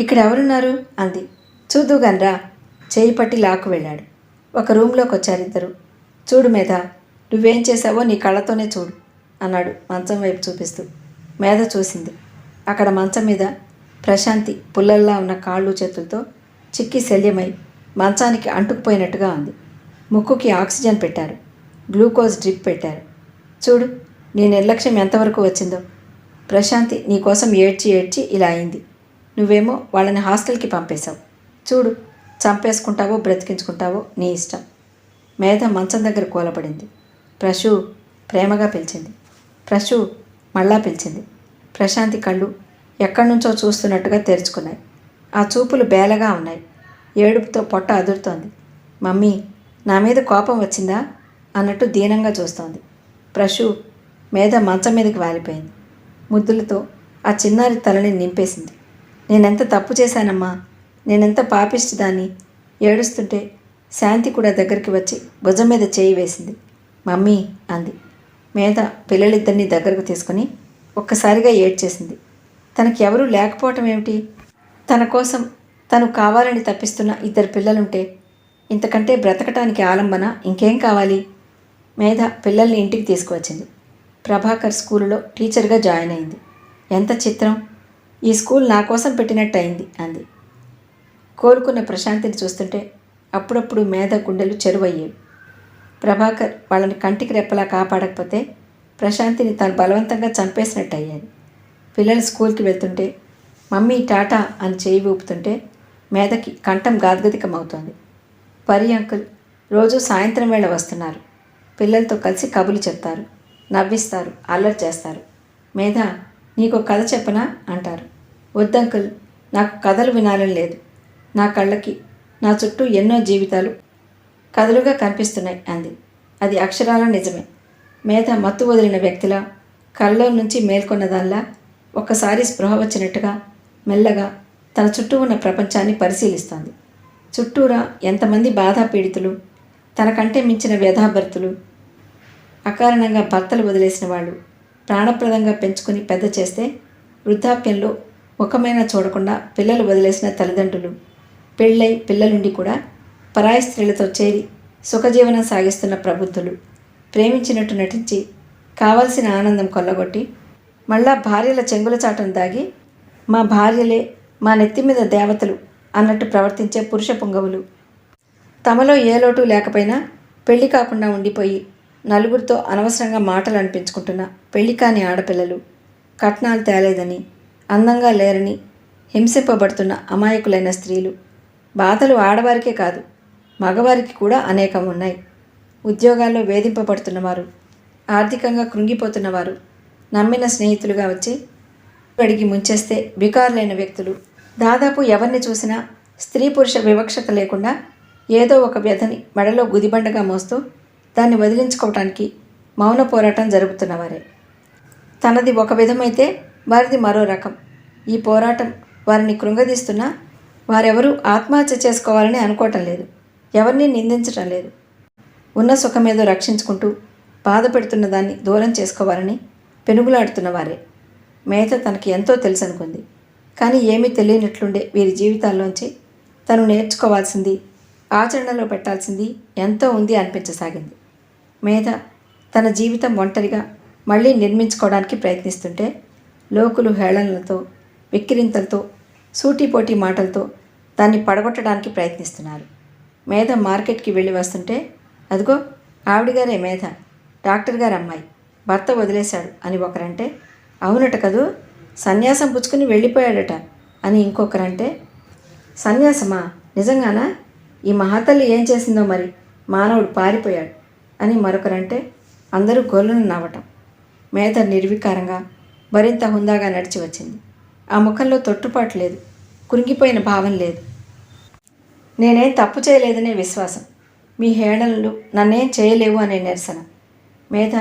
ఇక్కడ ఎవరున్నారు అంది చూద్దుగానరా చేయి పట్టి లాక్కు వెళ్ళాడు. ఒక రూమ్లోకి వచ్చారు ఇద్దరు. చూడు మేధ నువ్వేం చేసావో నీ కళ్ళతోనే చూడు అన్నాడు మంచం వైపు చూపిస్తూ. మేధ చూసింది. అక్కడ మంచం మీద ప్రశాంతి పుల్లల్లా ఉన్న కాళ్ళు చేతులతో చిక్కి శల్యమై మంచానికి అంటుకుపోయినట్టుగా ఉంది. ముక్కుకి ఆక్సిజన్ పెట్టారు. గ్లూకోజ్ డ్రిప్ పెట్టారు. చూడు నీ నిర్లక్ష్యం ఎంతవరకు వచ్చిందో. ప్రశాంతి నీకోసం ఏడ్చి ఏడ్చి ఇలా అయింది. నువ్వేమో వాళ్ళని హాస్టల్కి పంపేశావు. చూడు చంపేసుకుంటావో బ్రతికించుకుంటావో నీ ఇష్టం. మేధ మంచం దగ్గర కూలబడింది. ప్రశు ప్రేమగా పిలిచింది. ప్రశు మళ్ళా పిలిచింది. ప్రశాంతి కళ్ళు ఎక్కడి నుంచో చూస్తున్నట్టుగా తెరుచుకున్నాయి. ఆ చూపులు బేలగా ఉన్నాయి. ఏడుపుతో పొట్ట అదురుతోంది. మమ్మీ నా మీద కోపం వచ్చిందా? అన్నట్టు దీనంగా చూస్తోంది. ప్రశు మేధ మంచం మీదకి వాలిపోయింది. ముద్దులతో ఆ చిన్నారి తలని నింపేసింది. నేనెంత తప్పు చేశానమ్మా? నేనెంత పాపిష్టిదాన్ని ఏడుస్తుంటే శాంతి కూడా దగ్గరికి వచ్చి భుజం మీద చేయి వేసింది. మమ్మీ అంది. మేధ పిల్లలిద్దరినీ దగ్గరకు తీసుకుని ఒక్కసారిగా ఏడ్చేసింది. తనకి ఎవరూ లేకపోవటం ఏమిటి? తన కోసం తను కావాలని తప్పిస్తున్న ఇద్దరు పిల్లలుంటే ఇంతకంటే బ్రతకటానికి ఆలంబన ఇంకేం కావాలి? మేధ పిల్లల్ని ఇంటికి తీసుకువచ్చింది. ప్రభాకర్ స్కూలులో టీచర్గా జాయిన్ అయింది. ఎంత చిత్రం! ఈ స్కూల్ నా కోసం పెట్టినట్టు అయింది అంది. కోలుకున్న ప్రశాంతిని చూస్తుంటే అప్పుడప్పుడు మేధ గుండెలు చెరువయ్యేవి ప్రభాకర్ వాళ్ళని కంటికి రెప్పలా కాపాడకపోతే ప్రశాంతిని తను బలవంతంగా చంపేసినట్టు అయ్యేది పిల్లలు స్కూల్కి వెళ్తుంటే మమ్మీ టాటా అని చేయి ఊపుతుంటే మేధకి కంఠం గాద్గదికమవుతోంది. పరి అంకుల్ రోజు సాయంత్రం వేళ వస్తున్నారు. పిల్లలతో కలిసి కబులు చెప్తారు నవ్విస్తారు అల్లరి చేస్తారు. మేధ నీకు కథ చెప్పనా? అంటారు. వద్దంకుల్ నాకు కథలు వినాలని లేదు. నా కళ్ళకి నా చుట్టూ ఎన్నో జీవితాలు కథలుగా కనిపిస్తున్నాయి అంది. అది అక్షరాల నిజమే. మేధ మత్తు వదిలిన వ్యక్తిలా కళ్ళలో నుంచి మేల్కొన్నదల్లా ఒక్కసారి స్పృహ వచ్చినట్టుగా మెల్లగా తన చుట్టూ ఉన్న ప్రపంచాన్ని పరిశీలిస్తోంది. చుట్టూరా ఎంతమంది బాధా పీడితులు తనకంటే మించిన వ్యధాభర్తులు అకారణంగా భర్తలు వదిలేసిన వాళ్ళు ప్రాణప్రదంగా పెంచుకుని పెద్ద చేస్తే వృద్ధాప్యంలో ముఖమైనా చూడకుండా పిల్లలు వదిలేసిన తల్లిదండ్రులు. పెళ్ళై పిల్లలుండి కూడా పరాయి స్త్రీలతో చేరి సుఖజీవనం సాగిస్తున్న ప్రబుద్ధులు. ప్రేమించినట్టు నటించి కావలసిన ఆనందం కొల్లగొట్టి మళ్ళా భార్యల చెంగుల చాటను దాగి మా భార్యలే మా నెత్తి మీద దేవతలు అన్నట్టు ప్రవర్తించే పురుష పుంగవులు. తమలో ఏ లోటు లేకపోయినా పెళ్ళి కాకుండా ఉండిపోయి నలుగురితో అనవసరంగా మాటలు అనిపించుకుంటున్న పెళ్ళి కాని ఆడపిల్లలు కట్నాలు తేలేదని అందంగా లేరని హింసింపబడుతున్న అమాయకులైన స్త్రీలు. బాధలు ఆడవారికే కాదు మగవారికి కూడా అనేకం ఉన్నాయి. ఉద్యోగాల్లో వేధింపబడుతున్నవారు ఆర్థికంగా కృంగిపోతున్నవారు నమ్మిన స్నేహితులుగా వచ్చి అడిగి ముంచేస్తే వికారులైన వ్యక్తులు. దాదాపు ఎవరిని చూసినా స్త్రీ పురుష వివక్షత లేకుండా ఏదో ఒక వ్యధని మెడలో గుదిబండగా మోస్తూ దాన్ని వదిలించుకోవటానికి మౌన పోరాటం జరుపుతున్నవారే తనది ఒక విధమైతే వారిది మరో రకం. ఈ పోరాటం వారిని కృంగదీస్తున్నా వారెవరూ ఆత్మహత్య చేసుకోవాలని అనుకోవటం లేదు. ఎవరిని నిందించటం లేదు. ఉన్న సుఖమేదో రక్షించుకుంటూ బాధ పెడుతున్న దాన్ని దూరం చేసుకోవాలని పెనుగులాడుతున్న వారే. మేత తనకి ఎంతో తెలుసు అనుకుంది కానీ ఏమీ తెలియనట్లుండే వీరి జీవితాల్లోంచి తను నేర్చుకోవాల్సింది ఆచరణలో పెట్టాల్సింది ఎంతో ఉంది అనిపించసాగింది. మేధ తన జీవితం ఒంటరిగా మళ్ళీ నిర్మించుకోవడానికి ప్రయత్నిస్తుంటే లోకులు హేళనలతో విక్కిరింతలతో సూటిపోటీ మాటలతో దాన్ని పడగొట్టడానికి ప్రయత్నిస్తున్నారు. మేధ మార్కెట్కి వెళ్ళి వస్తుంటే అదిగో ఆవిడగారే మేధ డాక్టర్ గారు అమ్మాయి భర్త వదిలేశాడు అని ఒకరంటే అవునట కదూ సన్యాసం పుచ్చుకుని వెళ్ళిపోయాడట అని ఇంకొకరంటే సన్యాసమా నిజంగానా? ఈ మహాతల్లి ఏం చేసిందో మరి? మానవుడు పారిపోయాడు. అని మరొకరంటే అందరూ గొల్లును నవ్వటం. మేత నిర్వికారంగా మరింత హుందాగా నడిచి వచ్చింది. ఆ ముఖంలో తొట్టుపాటు లేదు. కురింగిపోయిన భావం లేదు. నేనేం తప్పు చేయలేదనే విశ్వాసం. మీ హేళనలు నన్నేం చేయలేవు అనే నిరసన. మేధ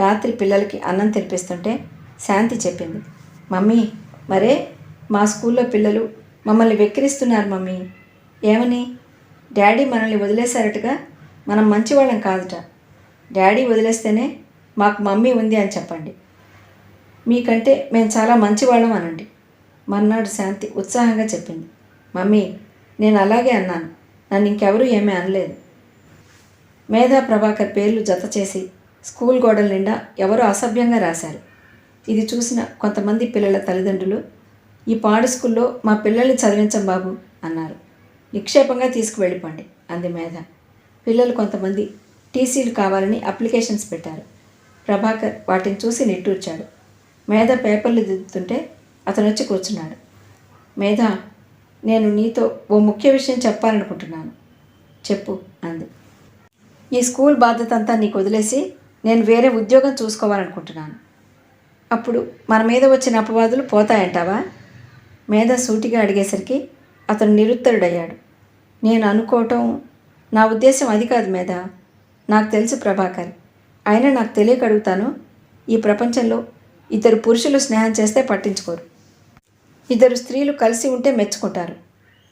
రాత్రి పిల్లలకి అన్నం తినిపిస్తుంటే శాంతి చెప్పింది. మమ్మీ మరే మా స్కూల్లో పిల్లలు మమ్మల్ని వెక్కిరిస్తున్నారు మమ్మీ. ఏమని? డాడీ మనల్ని వదిలేశారటగా? మనం మంచివాళ్ళం కాదుట. డాడీ వదిలేస్తేనే మాకు మమ్మీ ఉంది అని చెప్పండి. మీకంటే మేము చాలా మంచివాళ్ళం అనండి. మర్నాడు శాంతి ఉత్సాహంగా చెప్పింది. మమ్మీ నేను అలాగే అన్నాను. నన్ను ఇంకెవరూ ఏమీ అనలేదు. మేధా ప్రభాకర్ పేర్లు జత చేసి స్కూల్ గోడల నిండా ఎవరో అసభ్యంగా రాశారు. ఇది చూసిన కొంతమంది పిల్లల తల్లిదండ్రులు ఈ పాడు స్కూల్లో మా పిల్లల్ని చదివించం బాబు అన్నారు. నిక్షేపంగా తీసుకువెళ్ళిపోండి అంది మేధ. పిల్లలు కొంతమంది టీసీలు కావాలని అప్లికేషన్స్ పెట్టారు. ప్రభాకర్ వాటిని చూసి నిట్టూర్చాడు. మేధ పేపర్లు దిద్దుతుంటే అతను వచ్చి కూర్చున్నాడు. మేధ నేను నీతో ఓ ముఖ్య విషయం చెప్పాలనుకుంటున్నాను. చెప్పు అంది. ఈ స్కూల్ బాధ్యత అంతా నీకు వదిలేసి నేను వేరే ఉద్యోగం చూసుకోవాలనుకుంటున్నాను. అప్పుడు మన మీద వచ్చిన అపవాదులు పోతాయంటావా? మేధ సూటిగా అడిగేసరికి అతను నిరుత్తరుడయ్యాడు. నేను అనుకోవటం నా ఉద్దేశం అది కాదు మేధ. నాకు తెలుసు ప్రభాకర్. అయినా నాకు తెలియక అడుగుతాను ఈ ప్రపంచంలో ఇద్దరు పురుషులు స్నేహం చేస్తే పట్టించుకోరు. ఇద్దరు స్త్రీలు కలిసి ఉంటే మెచ్చుకుంటారు.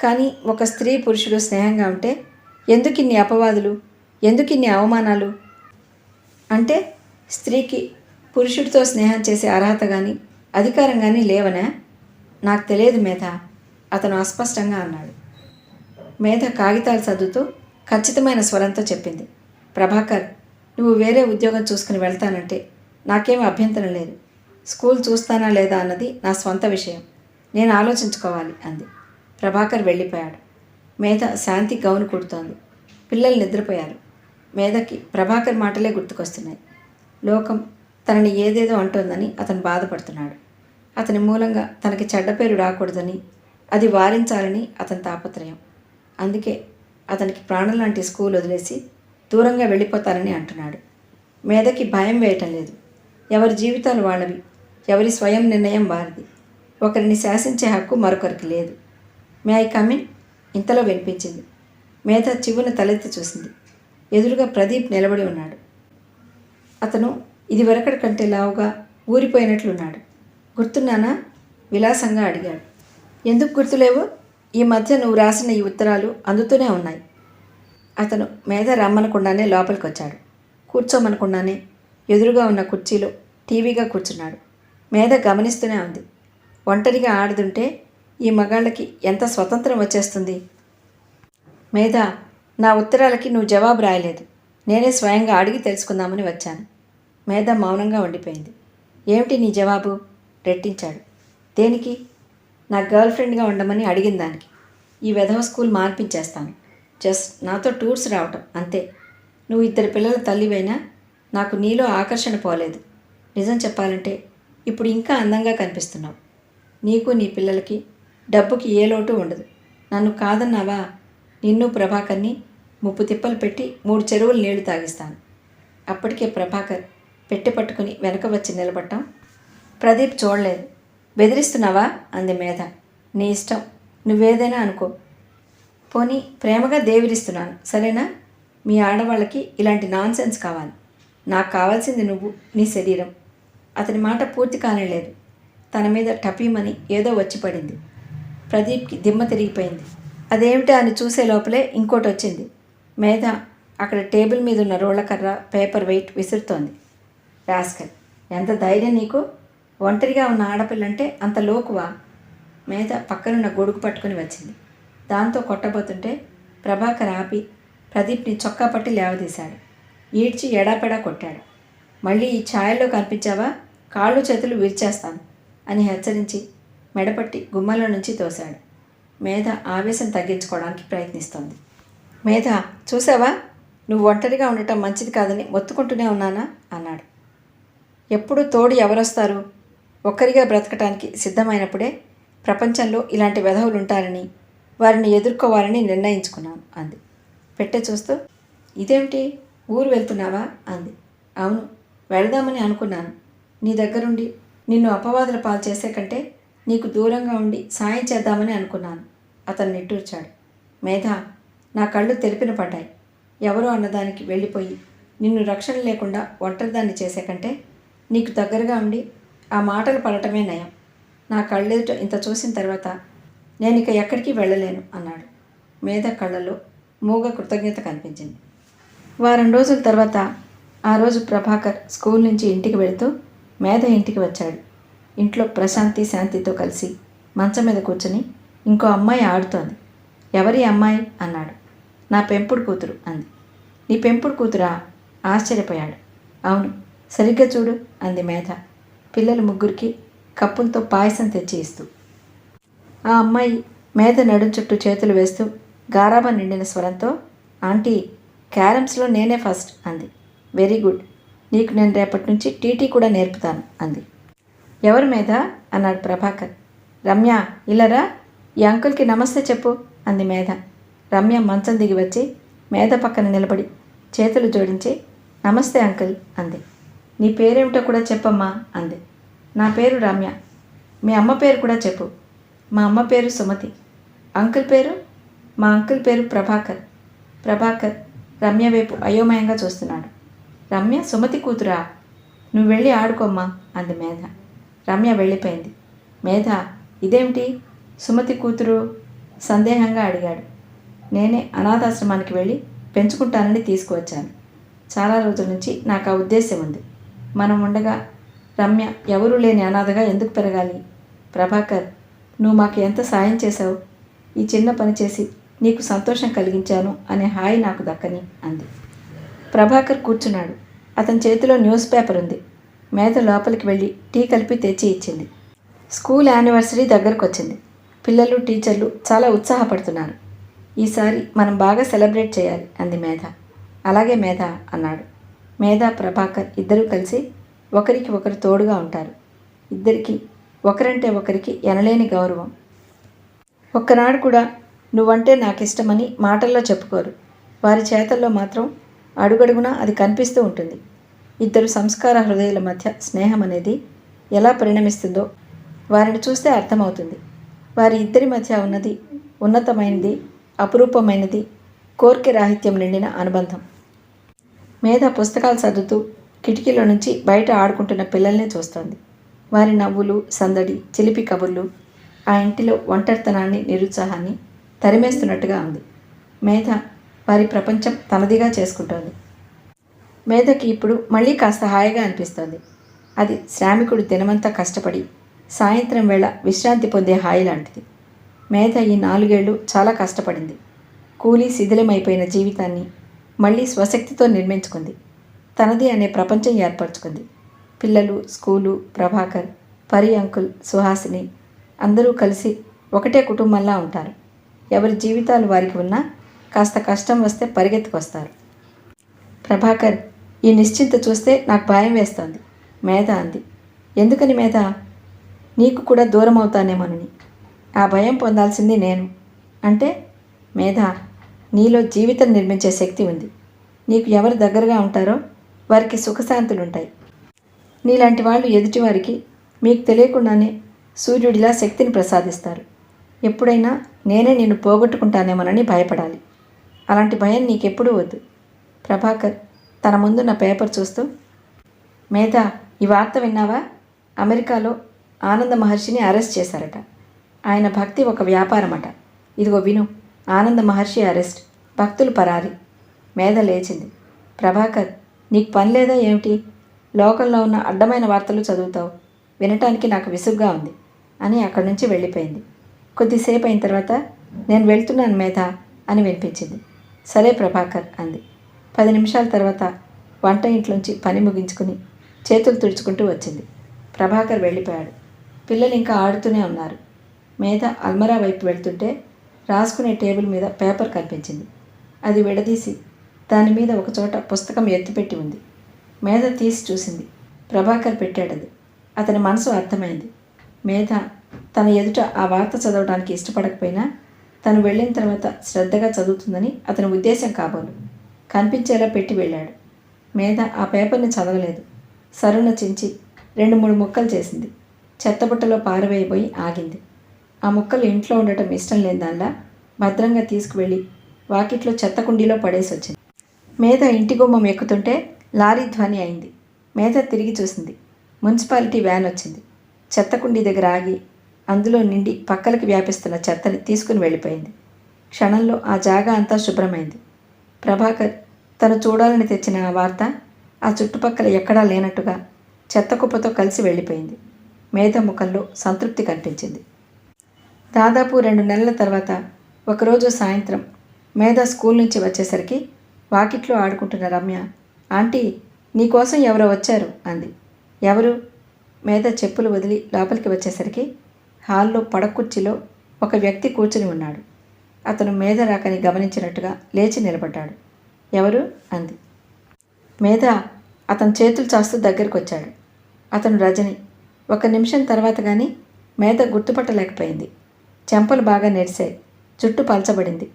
కానీ ఒక స్త్రీ పురుషుడు స్నేహంగా ఉంటే ఎందుకు ఇన్ని అపవాదులు ఎందుకు ఇన్ని అవమానాలు? అంటే స్త్రీకి పురుషుడితో స్నేహం చేసే అర్హత కానీ అధికారం కానీ లేవనా? నాకు తెలియదు మేధ. అతను అస్పష్టంగా అన్నాడు. మేధ కాగితాలు చదువుతూ ఖచ్చితమైన స్వరంతో చెప్పింది. ప్రభాకర్ నువ్వు వేరే ఉద్యోగం చూసుకుని వెళ్తానంటే నాకేం అభ్యంతరం లేదు. స్కూల్ చూస్తానా లేదా అన్నది నా స్వంత విషయం. నేను ఆలోచించుకోవాలి అంది. ప్రభాకర్ వెళ్ళిపోయాడు. మేధ శాంతి గౌను కుడుతోంది. పిల్లలు నిద్రపోయారు. మేధకి ప్రభాకర్ మాటలే గుర్తుకొస్తున్నాయి. లోకం తనని ఏదేదో అంటోందని అతను బాధపడుతున్నాడు. అతని మూలంగా తనకి చెడ్డ పేరు రాకూడదని అది వారించాలని అతని తాపత్రయం. అందుకే అతనికి ప్రాణం లాంటి స్కూల్ వదిలేసి దూరంగా వెళ్ళిపోతారని అంటున్నాడు. మేధకి భయం వేయటం లేదు. ఎవరి జీవితాలు వాళ్ళవి ఎవరి స్వయం నిర్ణయం వారిది. ఒకరిని శాసించే హక్కు మరొకరికి లేదు. మే ఐ కమిన్ ఇంతలో వినిపించింది. మేధ చివున తలెత్తి చూసింది. ఎదురుగా ప్రదీప్ నిలబడి ఉన్నాడు. అతను ఇదివరకటి కంటే లావుగా ఊరిపోయినట్లున్నాడు. గుర్తున్నానా? విలాసంగా అడిగాడు. ఎందుకు గుర్తులేవు? ఈ మధ్య నువ్వు రాసిన ఈ ఉత్తరాలు అందుతూనే ఉన్నాయి. అతను మేధ రమ్మనకుండానే లోపలికి వచ్చాడు కూర్చోమనకుండానే ఎదురుగా ఉన్న కుర్చీలో టీవీగా కూర్చున్నాడు. మేధ గమనిస్తూనే ఉంది. ఒంటరిగా ఆడుతుంటే ఈ మగాళ్ళకి ఎంత స్వతంత్రం వచ్చేస్తుంది? మేధ నా ఉత్తరాలకి నువ్వు జవాబు రాయలేదు. నేనే స్వయంగా అడిగి తెలుసుకుందామని వచ్చాను. మేధ మౌనంగా ఉండిపోయింది. ఏమిటి నీ జవాబు? రెట్టించాడు. దేనికి? నా గర్ల్ ఫ్రెండ్గా ఉండమని అడిగిన దానికి. ఈ వెధవ స్కూల్ మార్పించేస్తాను. జస్ట్ నాతో టూర్స్ రావటం అంతే. నువ్వు ఇద్దరు పిల్లల తల్లివైనా నాకు నీలో ఆకర్షణ పోలేదు. నిజం చెప్పాలంటే ఇప్పుడు ఇంకా అందంగా కనిపిస్తున్నావు. నీకు నీ పిల్లలకి డబ్బుకి ఏ లోటు ఉండదు. నన్ను కాదన్నావా? నిన్ను ప్రభాకర్ని ముప్పు తిప్పలు పెట్టి మూడు చెరువులు నీళ్ళు తాగిస్తాను. అప్పటికే ప్రభాకర్ పెట్టి పట్టుకుని వెనక వచ్చి నిలబడటం ప్రదీప్ చూడలేదు. బెదిరిస్తున్నావా? అంది మేధ. నీ ఇష్టం. నువ్వేదైనా అనుకో. పోనీ ప్రేమగా దేవిరిస్తున్నాను సరేనా? మీ ఆడవాళ్ళకి ఇలాంటి నాన్ సెన్స్ కావాలి. నాకు కావాల్సింది నువ్వు నీ శరీరం. అతని మాట పూర్తి కానేలేదు తన మీద టపీమని ఏదో వచ్చి పడింది. ప్రదీప్కి దిమ్మ తిరిగిపోయింది. అదేమిటో అని చూసే లోపలే ఇంకోటి వచ్చింది. మేధ అక్కడ టేబుల్ మీద ఉన్న రోళ్ళకర్ర పేపర్ వెయిట్ విసురుతోంది. రాస్కల్ ఎంత ధైర్యం నీకు? ఒంటరిగా ఉన్న ఆడపిల్లంటే అంత లోకువా? మేధ పక్కనున్న గొడుగు పట్టుకుని వచ్చింది. దాంతో కొట్టబోతుంటే ప్రభాకర్ ఆపి ప్రదీప్ని చొక్కా పట్టి లేవదీశాడు. ఈడ్చి ఎడాపెడా కొట్టాడు. మళ్ళీ ఈ ఛాయల్లో కనిపించావా? కాళ్ళు చేతులు విరిచేస్తాను అని హెచ్చరించి మెడపట్టి గుమ్మలో నుంచి తోశాడు. మేధ ఆవేశం తగ్గించుకోవడానికి ప్రయత్నిస్తోంది. మేధ చూసావా నువ్వు ఒంటరిగా ఉండటం మంచిది కాదని ఒత్తుకుంటూనే ఉన్నానా? అన్నాడు. ఎప్పుడు తోడు ఎవరొస్తారు? ఒక్కరిగా బ్రతకటానికి సిద్ధమైనప్పుడే ప్రపంచంలో ఇలాంటి వెధవులు ఉంటారని వారిని ఎదుర్కోవాలని నిర్ణయించుకున్నాను అంది. పెట్టె చూస్తూ ఇదేమిటి ఊరు వెళ్తున్నావా? అంది. అవును వెళదామని అనుకున్నాను. నీ దగ్గరుండి నిన్ను అపవాదుల పాలు చేసే కంటే నీకు దూరంగా ఉండి సాయం చేద్దామని అనుకున్నాను అతను నిట్టూర్చాడు. మేధా నా కళ్ళు తెలిపిన పడ్డాయి. ఎవరో అన్నదానికి వెళ్ళిపోయి నిన్ను రక్షణ లేకుండా ఒంటరిదాన్ని చేసే కంటే నీకు దగ్గరగా ఉండి ఆ మాటలు పడటమే నయం. నా కళ్ళెదుట ఇంత చూసిన తర్వాత నేను ఇక ఎక్కడికి వెళ్ళలేను అన్నాడు. మేధ కళ్ళలో మూగ కృతజ్ఞత కనిపించింది. వారం రోజుల తర్వాత ఆ రోజు ప్రభాకర్ స్కూల్ నుంచి ఇంటికి వెళుతూ మేధ ఇంటికి వచ్చాడు. ఇంట్లో ప్రశాంతి శాంతితో కలిసి మంచం మీద కూర్చొని ఇంకో అమ్మాయి ఆడుతోంది. ఎవరి అమ్మాయి? అన్నాడు. నా పెంపుడు కూతురు అంది. నీ పెంపుడు కూతురా? ఆశ్చర్యపోయాడు. అవును సరిగ్గా చూడు అంది మేధ. పిల్లలు ముగ్గురికి కప్పులతో పాయసం తెచ్చి ఇస్తూ. ఆ అమ్మాయి మేధ నడుం చుట్టూ చేతులు వేస్తూ గారాబా నిండిన స్వరంతో ఆంటీ క్యారమ్స్లో నేనే ఫస్ట్ అంది. Very good. నీకు నేను రేపటి నుంచి టీటీ కూడా నేర్పుతాను అంది. ఎవరు మీద అన్నాడు ప్రభాకర్. రమ్య ఇల్లరా ఈ అంకుల్కి నమస్తే చెప్పు అంది మేధ. రమ్య మంచం దిగి వచ్చి మేధ పక్కన నిలబడి చేతులు జోడించి నమస్తే అంకుల్ అంది. నీ పేరేమిటో కూడా చెప్పమ్మా అంది. నా పేరు రమ్య. మీ అమ్మ పేరు కూడా చెప్పు మా అమ్మ పేరు సుమతి. అంకుల్ పేరు? మా అంకుల్ పేరు ప్రభాకర్. ప్రభాకర్ రమ్య వైపు అయోమయంగా చూస్తున్నాడు. రమ్య సుమతి కూతురా? నువ్వు వెళ్ళి ఆడుకోమ్మా అంది మేధ. రమ్య వెళ్ళిపోయింది. మేధ ఇదేమిటి సుమతి కూతురు సందేహంగా అడిగాడు. నేనే అనాథాశ్రమానికి వెళ్ళి పెంచుకుంటానని తీసుకువచ్చాను. చాలా రోజుల నుంచి నాకు ఆ ఉద్దేశం ఉంది. మనం ఉండగా రమ్య ఎవరూ లేని అనాథగా ఎందుకు పెరగాలి? ప్రభాకర్ నువ్వు మాకు ఎంత సాయం చేశావు? ఈ చిన్న పని చేసి నీకు సంతోషం కలిగించాను అనే హాయి నాకు దక్కని అంది. ప్రభాకర్ కూర్చున్నాడు. అతని చేతిలో న్యూస్ పేపర్ ఉంది. మేత లోపలికి వెళ్ళి టీ కలిపి తెచ్చి ఇచ్చింది. స్కూల్ యానివర్సరీ దగ్గరకు వచ్చింది పిల్లలు టీచర్లు చాలా ఉత్సాహపడుతున్నారు. ఈసారి మనం బాగా సెలబ్రేట్ చేయాలి అంది మేధ. అలాగే మేధ అన్నాడు. మేధ ప్రభాకర్ ఇద్దరూ కలిసి ఒకరికి ఒకరు తోడుగా ఉంటారు. ఇద్దరికి ఒకరంటే ఒకరికి ఎనలేని గౌరవం. ఒక్కనాడు కూడా నువ్వంటే నాకు ఇష్టమని మాటల్లో చెప్పుకోరు. వారి చేతల్లో మాత్రం అడుగడుగునా అది కనిపిస్తూ ఉంటుంది. ఇద్దరు సంస్కార హృదయాల మధ్య స్నేహం అనేది ఎలా పరిణమిస్తుందో వారిని చూస్తే అర్థమవుతుంది. వారి ఇద్దరి మధ్య ఉన్నది ఉన్నతమైనది అపురూపమైనది కోర్కె రాహిత్యం నిండిన అనుబంధం. మేధ పుస్తకాలు సర్దుతూ కిటికీలో నుంచి బయట ఆడుకుంటున్న పిల్లల్ని చూస్తోంది. వారి నవ్వులు సందడి చిలిపి కబుర్లు ఆ ఇంటిలో ఒంటరితనాన్ని నిరుత్సాహాన్ని తరిమేస్తున్నట్టుగా ఉంది. మేధ వారి ప్రపంచం తనదిగా చేసుకుంటోంది. మేధకి ఇప్పుడు మళ్ళీ కాస్త హాయిగా అనిపిస్తోంది. అది శ్రామికుడు దినమంతా కష్టపడి సాయంత్రం వేళ విశ్రాంతి పొందే హాయి లాంటిది. మేధ ఈ నాలుగేళ్ళు చాలా కష్టపడింది. కూలీ శిథిలమైపోయిన జీవితాన్ని మళ్ళీ స్వశక్తితో నిర్మించుకుంది. తనది అనే ప్రపంచం ఏర్పరచుకుంది. పిల్లలు స్కూలు ప్రభాకర్ పరి అంకుల్ సుహాసిని అందరూ కలిసి ఒకటే కుటుంబంలా ఉంటారు. ఎవరి జీవితాలు వారికి ఉన్నా కాస్త కష్టం వస్తే పరిగెత్తుకొస్తారు. ప్రభాకర్ ఈ నిశ్చింత చూస్తే నాకు భయం వేస్తోంది. మేధ అంది. ఎందుకని మేధ? నీకు కూడా దూరం అవుతానేమోనని. ఆ భయం పొందాల్సింది నేను. అంటే మేధ నీలో జీవితం నిర్మించే శక్తి ఉంది. నీకు ఎవరు దగ్గరగా ఉంటారో వారికి సుఖశాంతులు ఉంటాయి నీలాంటి వాళ్ళు ఎదుటివారికి మీకు తెలియకుండానే సూర్యుడిలా శక్తిని ప్రసాదిస్తారు. ఎప్పుడైనా నేనే నిన్ను పోగొట్టుకుంటానేమోనని భయపడాలి. అలాంటి భయం నీకెప్పుడూ వద్దు. ప్రభాకర్ తన ముందున్న పేపర్ చూస్తూ మేధ ఈ వార్త విన్నావా? అమెరికాలో ఆనంద మహర్షిని అరెస్ట్ చేశారట. ఆయన భక్తి ఒక వ్యాపారమట. ఇదిగో విను ఆనంద మహర్షి అరెస్ట్. భక్తులు పరారి. మేధ లేచింది. ప్రభాకర్ నీకు పని లేదా ఏమిటి? లోకంలో ఉన్న అడ్డమైన వార్తలు చదువుతావు. వినటానికి నాకు విసుగ్గా ఉంది అని అక్కడి నుంచి వెళ్ళిపోయింది. కొద్దిసేపు అయిన తర్వాత నేను వెళ్తున్నాను మేధ అని వినిపించింది. సరే ప్రభాకర్ అంది. పది నిమిషాల తర్వాత వంట ఇంట్లోంచి పని ముగించుకుని చేతులు తుడుచుకుంటూ వచ్చింది. ప్రభాకర్ వెళ్ళిపోయాడు. పిల్లలు ఇంకా ఆడుతూనే ఉన్నారు. మేధ అల్మరా వైపు వెళ్తుంటే రాసుకునే టేబుల్ మీద పేపర్ కనిపించింది. అది విడదీసి దాని మీద ఒకచోట పుస్తకం ఎత్తిపెట్టి ఉంది. మేధ తీసి చూసింది. ప్రభాకర్ పెట్టాడది. అతని మనసు అర్థమైంది. మేధ తన ఎదుట ఆ వార్త చదవడానికి ఇష్టపడకపోయినా తను వెళ్ళిన తర్వాత శ్రద్ధగా చదువుతుందని అతని ఉద్దేశం కాబోలు. కనిపించేలా పెట్టి వెళ్ళాడు. మేధ ఆ పేపర్ని చదవలేదు. సరున చించి రెండు మూడు ముక్కలు చేసింది. చెత్తబుట్టలో పారవేయబోయి ఆగింది. ఆ ముక్కలు ఇంట్లో ఉండటం ఇష్టం లేని దానిలా భద్రంగా తీసుకువెళ్ళి వాకిట్లో చెత్త కుండీలో పడేసి వచ్చింది మేధ ఇంటి గుమ్మం ఎక్కుతుంటే లారీ ధ్వని అయింది. మేధ తిరిగి చూసింది. మున్సిపాలిటీ వ్యాన్ వచ్చింది. చెత్త కుండీ దగ్గర ఆగి అందులో నిండి పక్కలకి వ్యాపిస్తున్న చెత్తని తీసుకుని వెళ్ళిపోయింది. క్షణంలో ఆ జాగా అంతా శుభ్రమైంది. ప్రభాకర్ తను చూడాలని తెచ్చిన ఆ వార్త ఆ చుట్టుపక్కల ఎక్కడా లేనట్టుగా చెత్త కుప్పతో కలిసి వెళ్ళిపోయింది. మేధ ముఖంలో సంతృప్తి కనిపించింది. దాదాపు రెండు నెలల తర్వాత ఒకరోజు సాయంత్రం మేధ స్కూల్ నుంచి వచ్చేసరికి వాకిట్లో ఆడుకుంటున్న రమ్య ఆంటీ నీకోసం ఎవరో వచ్చారు అంది. ఎవరు? మీద చెప్పులు వదిలి లోపలికి వచ్చేసరికి హాల్లో పడకుర్చీలో ఒక వ్యక్తి కూర్చుని ఉన్నాడు. అతను మేధ రాకని గమనించినట్టుగా లేచి నిలబడ్డాడు. ఎవరు? అంది. మేధ అతను చేతులు చాస్తూ దగ్గరికి వచ్చాడు అతను రజని. ఒక నిమిషం తర్వాత కానీ మేధ గుర్తుపట్టలేకపోయింది. చెంపలు బాగా నెరిశాయి. జుట్టు పలచబడింది.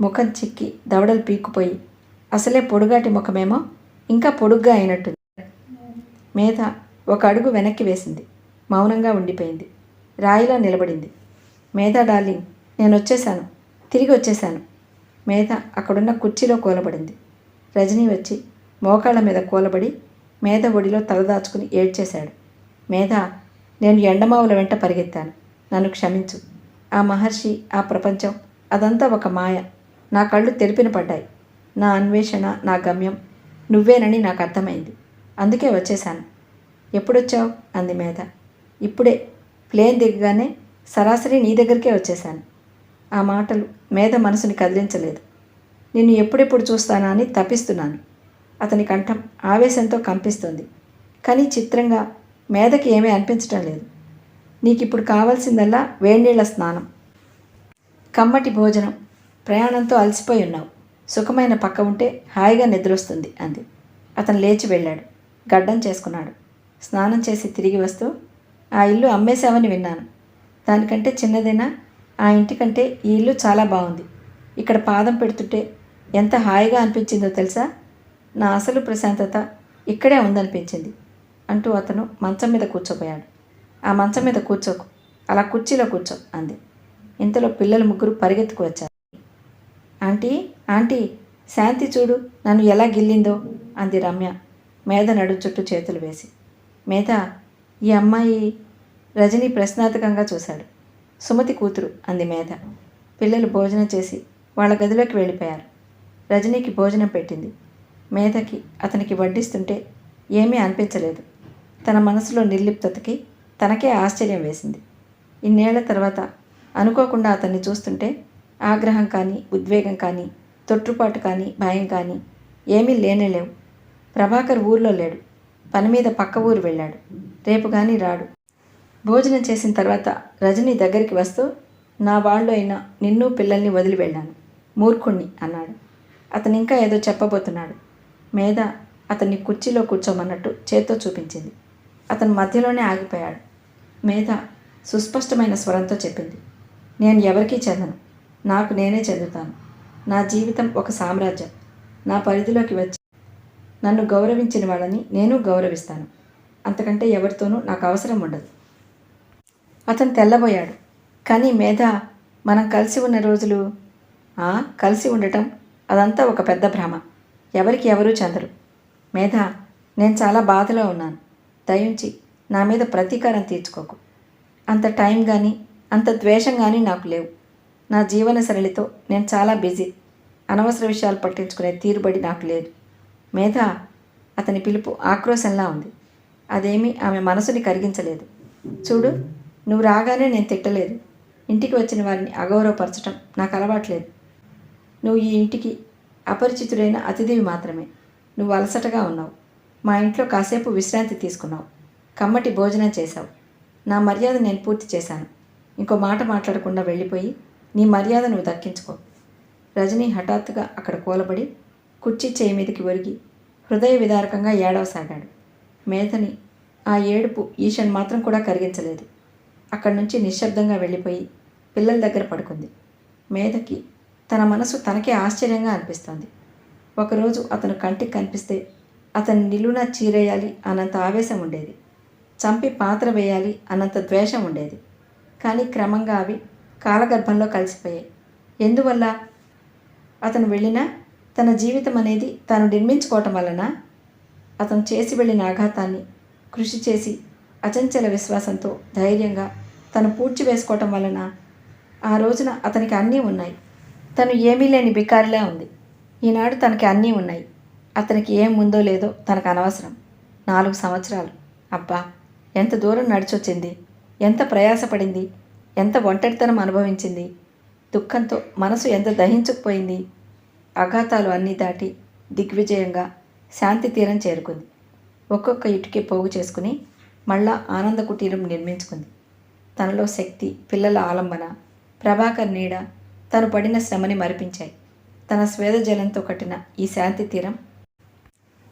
ముఖం చిక్కి దవడలు పీక్కుపోయి. అసలే పొడుగాటి ముఖమేమో ఇంకా పొడుగ్గా అయినట్టుంది. మేధ ఒక అడుగు వెనక్కి వేసింది. మౌనంగా ఉండిపోయింది. రాయిలా నిలబడింది. మేధా డార్లింగ్ నేను వచ్చేసాను తిరిగి వచ్చేసాను మేధ అక్కడున్న కుర్చీలో కూలబడింది. రజనీ వచ్చి మోకాళ్ళ మీద కూలబడి మేధ ఒడిలో తలదాచుకుని ఏడ్చేశాడు. మేధ నేను ఎండమావుల వెంట పరిగెత్తాను. నన్ను క్షమించు. ఆ మహర్షి ఆ ప్రపంచం అదంతా ఒక మాయ. నా కళ్ళు తెరిపిన పడ్డాయి. నా అన్వేషణ నా గమ్యం నువ్వేనని నాకు అర్థమైంది. అందుకే వచ్చేశాను. ఎప్పుడొచ్చావు? అంది మేధ. ఇప్పుడే. ప్లేన్ దిగగానే సరాసరి నీ దగ్గరికే వచ్చేశాను. ఆ మాటలు మేధ మనసుని కదిలించలేదు. నిన్ను ఎప్పుడెప్పుడు చూస్తానా అని తప్పిస్తున్నాను అతని కంఠం ఆవేశంతో కంపిస్తుంది. కానీ చిత్రంగా మేధకి ఏమీ అనిపించటం లేదు. నీకు ఇప్పుడు కావాల్సిందల్లా వేడినీళ్ళ స్నానం. కమ్మటి భోజనం. ప్రయాణంతో అలసిపోయి ఉన్నావు. సుఖమైన పక్క ఉంటే హాయిగా నిద్రొస్తుంది అంది. అతను లేచి వెళ్ళాడు. గడ్డం చేసుకున్నాడు. స్నానం చేసి తిరిగి వస్తూ ఆ ఇల్లు అమ్మేశావని విన్నాను. దానికంటే చిన్నదైనా? ఆ ఇంటికంటే ఈ ఇల్లు చాలా బాగుంది. ఇక్కడ పాదం పెడుతుంటే ఎంత హాయిగా అనిపించిందో తెలుసా? నా అసలు ప్రశాంతత ఇక్కడే ఉందనిపించింది అంటూ అతను మంచం మీద కూర్చోపోయాడు. ఆ మంచం మీద కూర్చోకు. అలా కుర్చీలో కూర్చో అంది. ఇంతలో పిల్లలు ముగ్గురు పరిగెత్తుకు వచ్చారు. ఆంటీ ఆంటీ శాంతి చూడు నన్ను ఎలా గిల్లిందో అంది రమ్య మేధ నడు చుట్టూ చేతులు వేసి. మేధ ఈ అమ్మాయి రజని ప్రశ్నార్థకంగా చూశాడు. సుమతి కూతురు అంది మేధ. పిల్లలు భోజనం చేసి వాళ్ళ గదిలోకి వెళ్ళిపోయారు. రజనీకి భోజనం పెట్టింది. మేధకి అతనికి వడ్డిస్తుంటే ఏమీ అనిపించలేదు. తన మనసులో నిర్లిప్తతకి తనకే ఆశ్చర్యం వేసింది. ఇన్నేళ్ళ తర్వాత అనుకోకుండా అతన్ని చూస్తుంటే ఆగ్రహం కానీ ఉద్వేగం కానీ తొట్టుపాటు కానీ భయం కానీ ఏమీ లేనేలేవు ప్రభాకర్ ఊర్లో లేడు. పని మీద పక్క ఊరు వెళ్ళాడు. రేపు కానీ రాడు. భోజనం చేసిన తర్వాత రజని దగ్గరికి వస్తూ నా వాళ్ళు అయినా నిన్ను పిల్లల్ని వదిలి వెళ్ళాను. మూర్ఖుణ్ణి అన్నాడు. అతను ఇంకా ఏదో చెప్పబోతున్నాడు. మేధ అతన్ని కుర్చీలో కూర్చోమన్నట్టు చేత్తో చూపించింది. అతను మధ్యలోనే ఆగిపోయాడు. మేధ సుస్పష్టమైన స్వరంతో చెప్పింది. నేను ఎవరికీ చెందను. నాకు నేనే చెందుతాను. నా జీవితం ఒక సామ్రాజ్యం. నా పరిధిలోకి వచ్చి నన్ను గౌరవించిన వాళ్ళని నేను గౌరవిస్తాను. అంతకంటే ఎవరితోనూ నాకు అవసరం ఉండదు. అతను తెల్లబోయాడు. కానీ మేధ మనం కలిసి ఉన్న రోజులు "ఆ, కలిసి ఉండటం అదంతా ఒక పెద్ద భ్రమ. ఎవరికి ఎవరూ చెందరు. మేధ నేను చాలా బాధలో ఉన్నాను. దయించి నా మీద ప్రతీకారం తీర్చుకోకు. అంత టైం కానీ అంత ద్వేషం కానీ నాకు లేవు. నా జీవన శైలితో నేను చాలా బిజీ. అనవసర విషయాలు పట్టించుకునే తీరుబడి నాకు లేదు. మేధ అతని పిలుపు ఆక్రోశంలా ఉంది. అదేమీ ఆమె మనసుని కరిగించలేదు. చూడు నువ్వు రాగానే నేను తిట్టలేదు. ఇంటికి వచ్చిన వారిని అగౌరవపరచటం నాకు అలవాట్లేదు. నువ్వు ఈ ఇంటికి అపరిచితుడైన అతిథివి మాత్రమే. నువ్వు అలసటగా ఉన్నావు. మా ఇంట్లో కాసేపు విశ్రాంతి తీసుకున్నావు. కమ్మటి భోజనం చేశావు. నా మర్యాద నేను పూర్తి చేశాను. ఇంకో మాట మాట్లాడకుండా వెళ్ళిపోయి నీ మర్యాద నువ్వు దక్కించుకో రజనీ హఠాత్తుగా అక్కడ కూలబడి కుర్చీ చేయి మీదకి ఒరిగి హృదయ విదారకంగా ఏడవసాగాడు. మేధని ఆ ఏడుపు ఈషన్ మాత్రం కూడా కరిగించలేదు. అక్కడి నుంచి నిశ్శబ్దంగా వెళ్ళిపోయి పిల్లల దగ్గర పడుకుంది. మేధకి తన మనసు తనకే ఆశ్చర్యంగా అనిపిస్తోంది. ఒకరోజు అతను కంటికి కనిపిస్తే అతని నిలువున చీరేయాలి అన్నంత ఆవేశం ఉండేది. చంపి పాత్ర వేయాలి అన్నంత ద్వేషం ఉండేది. కానీ క్రమంగా అవి కాలగర్భంలో కలిసిపోయాయి. ఎందువల్ల? అతను వెళ్ళినా తన జీవితం అనేది తాను నిర్మించుకోవటం వలన అతను చేసి వెళ్ళిన ఆఘాతాన్ని కృషి చేసి అచంచల విశ్వాసంతో ధైర్యంగా తను పూడ్చి వేసుకోవటం వలన ఆ రోజున అతనికి అన్నీ ఉన్నాయి. తను ఏమీ లేని బికారిలా ఉంది. ఈనాడు తనకి అన్నీ ఉన్నాయి. అతనికి ఏం ఉందో లేదో తనకు అనవసరం. నాలుగు సంవత్సరాలు. అబ్బా! ఎంత దూరం నడిచొచ్చింది? ఎంత ప్రయాసపడింది? ఎంత ఒంటరితనం అనుభవించింది? దుఃఖంతో మనసు ఎంత దహించుకుపోయింది? అఘాతాలు అన్నీ దాటి దిగ్విజయంగా శాంతి తీరం చేరుకుంది. ఒక్కొక్క ఇటుకి పోగు చేసుకుని మళ్ళా ఆనంద కుటీరం నిర్మించుకుంది. తనలో శక్తి పిల్లల ఆలంబన ప్రభాకర్ నీడ తను పడిన శ్రమని మరిపించాయి. తన స్వేదజలంతో కట్టిన ఈ శాంతి తీరం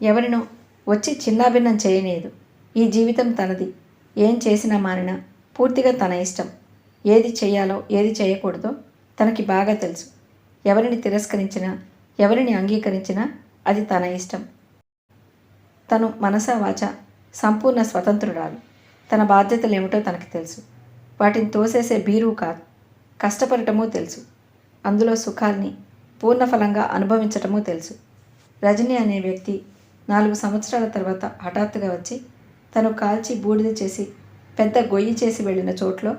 ఎవరినో వచ్చి చిన్నాభిన్నం చేయలేదు ఈ జీవితం తనది. ఏం చేసినా మానినా పూర్తిగా తన ఇష్టం. ఏది చేయాలో ఏది చేయకూడదో తనకి బాగా తెలుసు. ఎవరిని తిరస్కరించినా ఎవరిని అంగీకరించినా అది తన ఇష్టం. తను మనసా వాచ సంపూర్ణ స్వతంత్రురాలు. తన బాధ్యతలు ఏమిటో తనకి తెలుసు. వాటిని తోసేసే బీరువు కాదు. కష్టపడటమూ తెలుసు. అందులో సుఖాల్ని పూర్ణఫలంగా అనుభవించటమూ తెలుసు. రజని అనే వ్యక్తి నాలుగు సంవత్సరాల తర్వాత హఠాత్తుగా వచ్చి తను కాల్చి బూడిద చేసి పెద్ద గొయ్యి చేసి వెళ్ళిన చోట్లో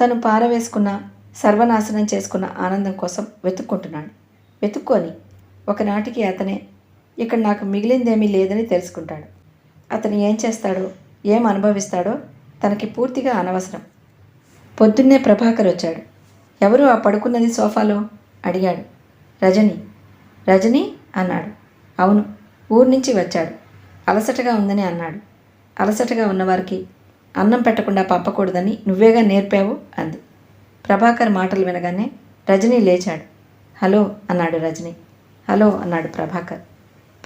తను పారవేసుకున్న సర్వనాశనం చేసుకున్న ఆనందం కోసం వెతుక్కుంటున్నాడు. వెతుక్కొని ఒకనాటికి అతనే ఇక్కడ నాకు మిగిలిందేమీ లేదని తెలుసుకుంటాడు. అతను ఏం చేస్తాడో ఏం అనుభవిస్తాడో తనకి పూర్తిగా అనవసరం. పొద్దున్నే ప్రభాకర్ వచ్చాడు. ఎవరు ఆ పడుకున్నది సోఫాలో? అడిగాడు. రజని రజని అన్నాడు. అవును ఊరి నుంచి వచ్చాడు. అలసటగా ఉందని అన్నాడు. అలసటగా ఉన్నవారికి అన్నం పెట్టకుండా పంపకూడదని నువ్వేగా నేర్పావు? అంది. ప్రభాకర్ మాటలు వినగానే రజని లేచాడు. హలో అన్నాడు రజని. హలో అన్నాడు ప్రభాకర్.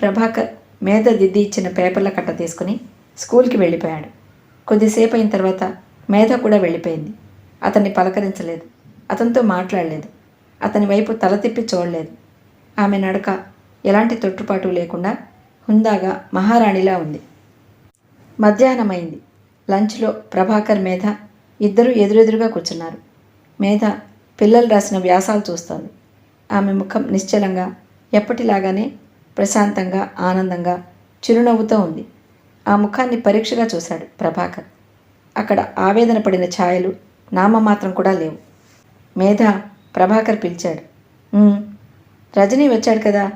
ప్రభాకర్ మేధ దిద్ది ఇచ్చిన పేపర్ల కట్ట తీసుకుని స్కూల్కి వెళ్ళిపోయాడు. కొద్దిసేపు అయిన తర్వాత మేధ కూడా వెళ్ళిపోయింది. అతన్ని పలకరించలేదు. అతనితో మాట్లాడలేదు. అతని వైపు తల తిప్పి చూడలేదు. ఆమె నడక ఎలాంటి తొట్టుపాటు లేకుండా హుందాగా మహారాణిలా ఉంది. మధ్యాహ్నమైంది. లంచ్లో ప్రభాకర్ మేధ ఇద్దరూ ఎదురెదురుగా కూర్చున్నారు. మేధ పిల్లలు రాసిన వ్యాసాలు చూస్తోంది. ఆమె ముఖం నిశ్చలంగా ఎప్పటిలాగానే ప్రశాంతంగా ఆనందంగా చిరునవ్వుతో ఉంది. ఆ ముఖాన్ని పరీక్షగా చూశాడు ప్రభాకర్. అక్కడ ఆవేదన పడిన ఛాయలు నామమాత్రం కూడా లేవు. మేధ ప్రభాకర్ పిలిచాడు. రజనీ వచ్చాడు కదా?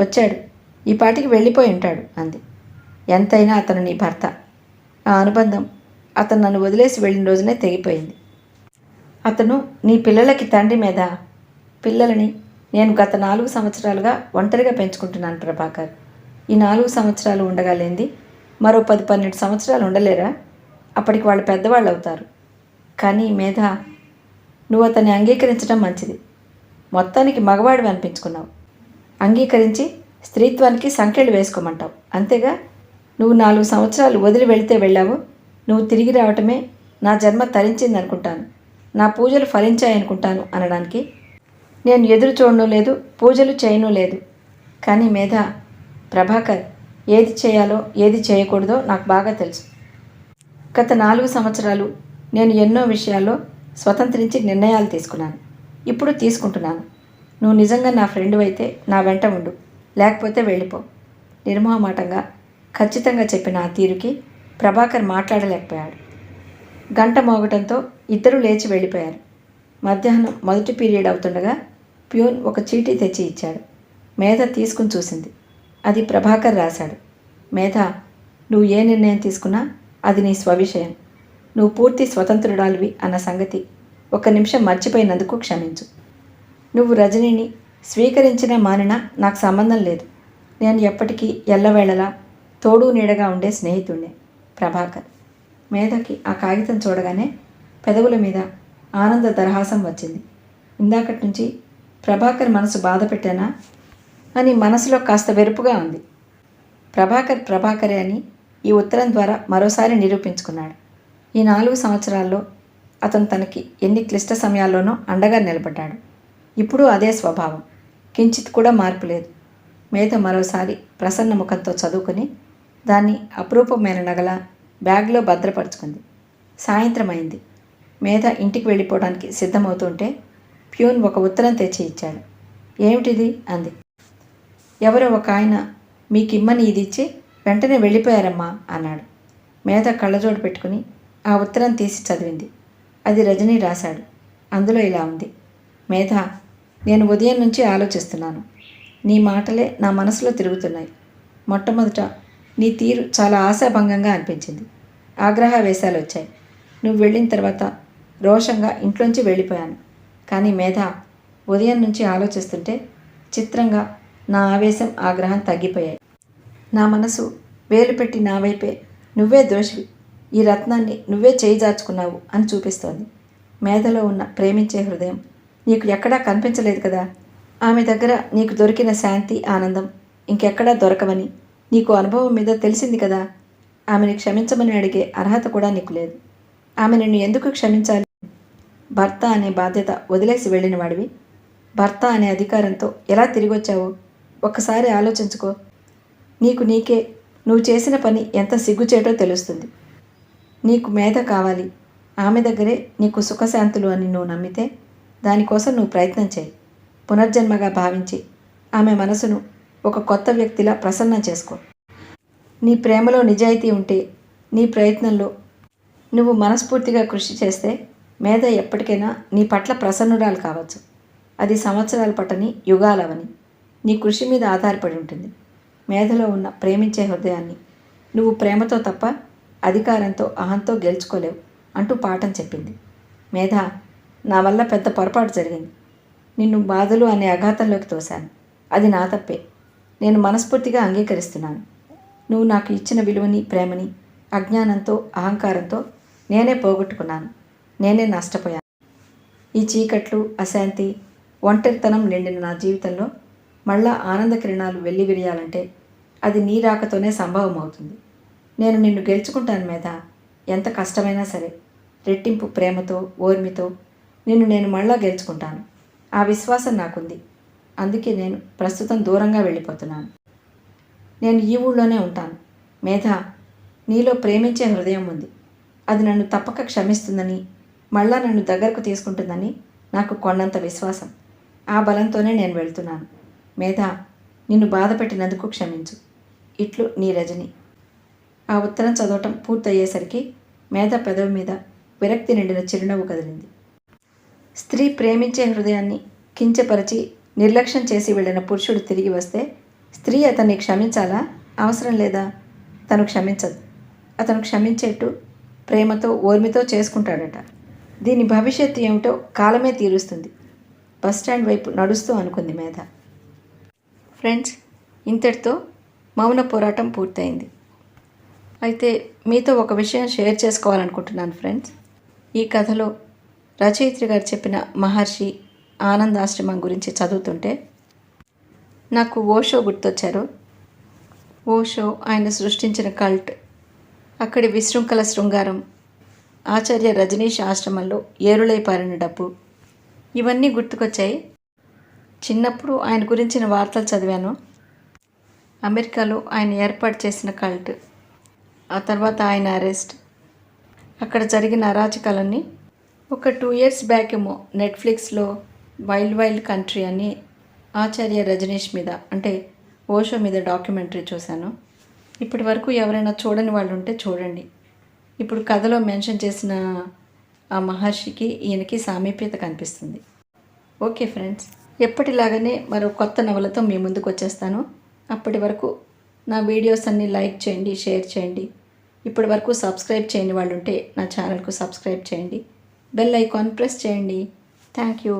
వచ్చాడు. ఈ పాటికి వెళ్ళిపోయి ఉంటాడు అంది. ఎంతైనా అతను నీ భర్త. ఆ అనుబంధం. అతను నన్ను వదిలేసి వెళ్ళిన రోజునే తెగిపోయింది. అతను నీ పిల్లలకి తండ్రి మీద పిల్లలని నేను గత నాలుగు సంవత్సరాలుగా ఒంటరిగా పెంచుకుంటున్నాను ప్రభాకర్. ఈ నాలుగు సంవత్సరాలు ఉండగాలేంది మరో పది పన్నెండు సంవత్సరాలు ఉండలేరా? అప్పటికి వాళ్ళు పెద్దవాళ్ళు అవుతారు. కానీ మేధ నువ్వు అతన్ని అంగీకరించడం మంచిది. మొత్తానికి మగవాడివి అనిపించుకున్నావు. అంగీకరించి స్త్రీత్వానికి సంఖ్యలు వేసుకోమంటావు. అంతేగా? నువ్వు నాలుగు సంవత్సరాలు వదిలి వెళితే వెళ్ళావు. నువ్వు తిరిగి రావటమే నా జన్మ తరించింది అనుకుంటాను నా పూజలు ఫలించాయనుకుంటాను అనడానికి నేను ఎదురు చూడను లేదు పూజలు చేయను లేదు. కానీ మేధ ప్రభాకర్ ఏది చేయాలో ఏది చేయకూడదో నాకు బాగా తెలుసు. గత నాలుగు సంవత్సరాలు నేను ఎన్నో విషయాల్లో స్వతంత్రించి నిర్ణయాలు తీసుకున్నాను. ఇప్పుడు తీసుకుంటున్నాను. నువ్వు నిజంగా నా ఫ్రెండ్ అయితే నా వెంట ఉండు. లేకపోతే వెళ్ళిపో. నిర్మోహమాటంగా ఖచ్చితంగా చెప్పిన ఆ తీరుకి ప్రభాకర్ మాట్లాడలేకపోయాడు. గంట మోగటంతో ఇద్దరూ లేచి వెళ్ళిపోయారు. మధ్యాహ్నం మొదటి పీరియడ్ అవుతుండగా ప్యూన్ ఒక చీటీ తెచ్చి ఇచ్చాడు. మేధ తీసుకుని చూసింది. అది ప్రభాకర్ రాశాడు. మేధ నువ్వు ఏ నిర్ణయం తీసుకున్నా అది నీ స్వవిషయం. నువ్వు పూర్తి స్వతంత్రుడాలివి అన్న సంగతి ఒక నిమిషం మర్చిపోయినందుకు క్షమించు. నువ్వు రజనీని స్వీకరించిన మానినా నాకు సంబంధం లేదు. నేను ఎప్పటికీ ఎల్లవేళలా తోడు నీడగా ఉండే స్నేహితుడినే ప్రభాకర్. మేధకి ఆ కాగితం చూడగానే పెదవుల మీద ఆనంద దరహాసం వచ్చింది. ఇందాకటి నుంచి ప్రభాకర్ మనసు బాధ పెట్టానా? అని మనసులో కాస్త వెరుపుగా ఉంది. ప్రభాకర్ ప్రభాకరే అని ఈ ఉత్తరం ద్వారా మరోసారి నిరూపించుకున్నాడు. ఈ నాలుగు సంవత్సరాల్లో అతను తనకి ఎన్ని క్లిష్ట సమయాల్లోనో అండగా నిలబడ్డాడు. ఇప్పుడు అదే స్వభావం. కించిత్ కూడా మార్పు లేదు. మేధ మరోసారి ప్రసన్న ముఖంతో చదువుకుని దాన్ని అపురూపమైన నగల బ్యాగ్లో భద్రపరుచుకుంది. సాయంత్రం అయింది మేధ ఇంటికి వెళ్ళిపోవడానికి సిద్ధమవుతుంటే ప్యూన్ ఒక ఉత్తరం తెచ్చి ఇచ్చాడు. ఏమిటిది? అంది. ఎవరో ఒక ఆయన మీకు ఇమ్మని ఇది ఇచ్చి వెంటనే వెళ్ళిపోయారమ్మా అన్నాడు. మేధ కళ్ళజోడు పెట్టుకుని ఆ ఉత్తరం తీసి చదివింది. అది రజనీ రాశాడు. అందులో ఇలా ఉంది. మేధ నేను ఉదయం నుంచి ఆలోచిస్తున్నాను. నీ మాటలే నా మనసులో తిరుగుతున్నాయి. మొట్టమొదట నీ తీరు చాలా ఆశాభంగంగా అనిపించింది. ఆగ్రహ వేశాలు వచ్చాయి నువ్వు వెళ్ళిన తర్వాత రోషంగా ఇంట్లోంచి వెళ్ళిపోయాను. కానీ మేధ ఉదయం నుంచి ఆలోచిస్తుంటే చిత్రంగా నా ఆవేశం ఆగ్రహం తగ్గిపోయాయి. నా మనసు వేలు పెట్టి నా వైపే నువ్వే దోషివి ఈ రత్నాన్ని నువ్వే చేయిజార్చుకున్నావు అని చూపిస్తోంది. మేధలో ఉన్న ప్రేమించే హృదయం నీకు ఎక్కడా కనిపించలేదు కదా? ఆమె దగ్గర నీకు దొరికిన శాంతి ఆనందం ఇంకెక్కడా దొరకవని నీకు అనుభవం మీద తెలిసింది కదా? ఆమెను క్షమించమని అడిగే అర్హత కూడా నీకు లేదు. ఆమె నిన్ను ఎందుకు క్షమించాలి? భర్త అనే బాధ్యత వదిలేసి వెళ్ళిన వాడివి. భర్త అనే అధికారంతో ఎలా తిరిగి వచ్చావో? ఒక్కసారి ఆలోచించుకో. నీకు నీకే నువ్వు చేసిన పని ఎంత సిగ్గుచేటో తెలుస్తుంది. నీకు మేధ కావాలి. ఆమె దగ్గరే నీకు సుఖశాంతులు అని నువ్వు నమ్మితే దానికోసం నువ్వు ప్రయత్నం చేయి. పునర్జన్మగా భావించి ఆమె మనసును ఒక కొత్త వ్యక్తిలా ప్రసన్న చేసుకో. నీ ప్రేమలో నిజాయితీ ఉంటే నీ ప్రయత్నంలో నువ్వు మనస్ఫూర్తిగా కృషి చేస్తే మేధ ఎప్పటికైనా నీ పట్ల ప్రసన్నురాలు కావచ్చు. అది సంవత్సరాల పట్టని యుగాలవని నీ కృషి మీద ఆధారపడి ఉంటుంది. మేధలో ఉన్న ప్రేమించే హృదయాన్ని నువ్వు ప్రేమతో తప్ప అధికారంతో అహంతో గెలుచుకోలేవు అంటూ పాఠం చెప్పింది. మేధ నా వల్ల పెద్ద పొరపాటు జరిగింది. నిన్ను బాధలు అనే అఘాతంలోకి తోశాను. అది నా తప్పే. నేను మనస్ఫూర్తిగా అంగీకరిస్తున్నాను. నువ్వు నాకు ఇచ్చిన విలువని ప్రేమని అజ్ఞానంతో అహంకారంతో నేనే పోగొట్టుకున్నాను. నేనే నష్టపోయాను. ఈ చీకట్లు అశాంతి ఒంటరితనం నిండిన నా జీవితంలో మళ్ళా ఆనంద కిరణాలు వెళ్ళి విరియాలంటే అది నీ రాకతోనే సంభవం అవుతుంది నేను నిన్ను గెలుచుకుంటాను మీద ఎంత కష్టమైనా సరే రెట్టింపు ప్రేమతో ఓర్మితో నిన్ను నేను మళ్ళా గెలుచుకుంటాను. ఆ విశ్వాసం నాకుంది. అందుకే నేను ప్రస్తుతం దూరంగా వెళ్ళిపోతున్నాను. నేను ఈ ఊళ్ళోనే ఉంటాను. మేధ నీలో ప్రేమించే హృదయం ఉంది. అది నన్ను తప్పక క్షమిస్తుందని మళ్ళా నన్ను దగ్గరకు తీసుకుంటుందని నాకు కొండంత విశ్వాసం. ఆ బలంతోనే నేను వెళ్తున్నాను. మేధ నిన్ను బాధ పెట్టినందుకు క్షమించు. ఇట్లు నీ రజని. ఆ ఉత్తరం చదవటం పూర్తయ్యేసరికి మేధ పెదవి మీద విరక్తి నిండిన చిరునవ్వు కదిలింది. స్త్రీ ప్రేమించే హృదయాన్ని కించపరిచి నిర్లక్ష్యం చేసి వెళ్ళిన పురుషుడు తిరిగి వస్తే స్త్రీ అతన్ని క్షమించాలా? అవసరం లేదా? తను క్షమించదు. అతను క్షమించేట్టు ప్రేమతో ఓర్మితో చేసుకుంటాడట. దీని భవిష్యత్తు ఏమిటో కాలమే తీరుస్తుంది. బస్ స్టాండ్ వైపు నడుస్తూ అనుకుంది మేధ. ఫ్రెండ్స్ ఇంతటితో మౌన పోరాటం పూర్తయింది. అయితే మీతో ఒక విషయం షేర్ చేసుకోవాలనుకుంటున్నాను ఫ్రెండ్స్. ఈ కథలో రచయిత్రి గారు చెప్పిన మహర్షి ఆనందాశ్రమం గురించి చదువుతుంటే నాకు ఓషో గుర్తొచ్చారు. ఓషో ఆయన సృష్టించిన కల్ట్. అక్కడి విశృంఖల శృంగారం. ఆచార్య రజనీష్ ఆశ్రమంలో ఏరులై పారిన డబ్బు. ఇవన్నీ గుర్తుకొచ్చాయి. చిన్నప్పుడు ఆయన గురించిన వార్తలు చదివాను. అమెరికాలో ఆయన ఏర్పాటు చేసిన కల్ట్. ఆ తర్వాత ఆయన అరెస్ట్. అక్కడ జరిగిన అరాచకాలన్నీ ఒక టూ ఇయర్స్ బ్యాక్ ఏమో నెట్ఫ్లిక్స్లో వైల్డ్ వైల్డ్ కంట్రీ అని ఆచార్య రజనీష్ మీద అంటే ఓషో మీద డాక్యుమెంటరీ చూశాను. ఇప్పటి వరకు ఎవరైనా చూడని వాళ్ళు ఉంటే చూడండి. ఇప్పుడు కథలో మెన్షన్ చేసిన ఆ మహర్షికి ఈయనకి సామీప్యత కనిపిస్తుంది. ఓకే ఫ్రెండ్స్ ఎప్పటిలాగానే మరో కొత్త నవలతో మీ ముందుకు వచ్చేస్తాను. అప్పటి వరకు నా వీడియోస్ అన్నీ లైక్ చేయండి షేర్ చేయండి. ఇప్పటి వరకు సబ్స్క్రైబ్ చేయని వాళ్ళు ఉంటే నా ఛానల్కు సబ్స్క్రైబ్ చేయండి. బెల్ ఐకాన్ ప్రెస్ చేయండి. Thank you.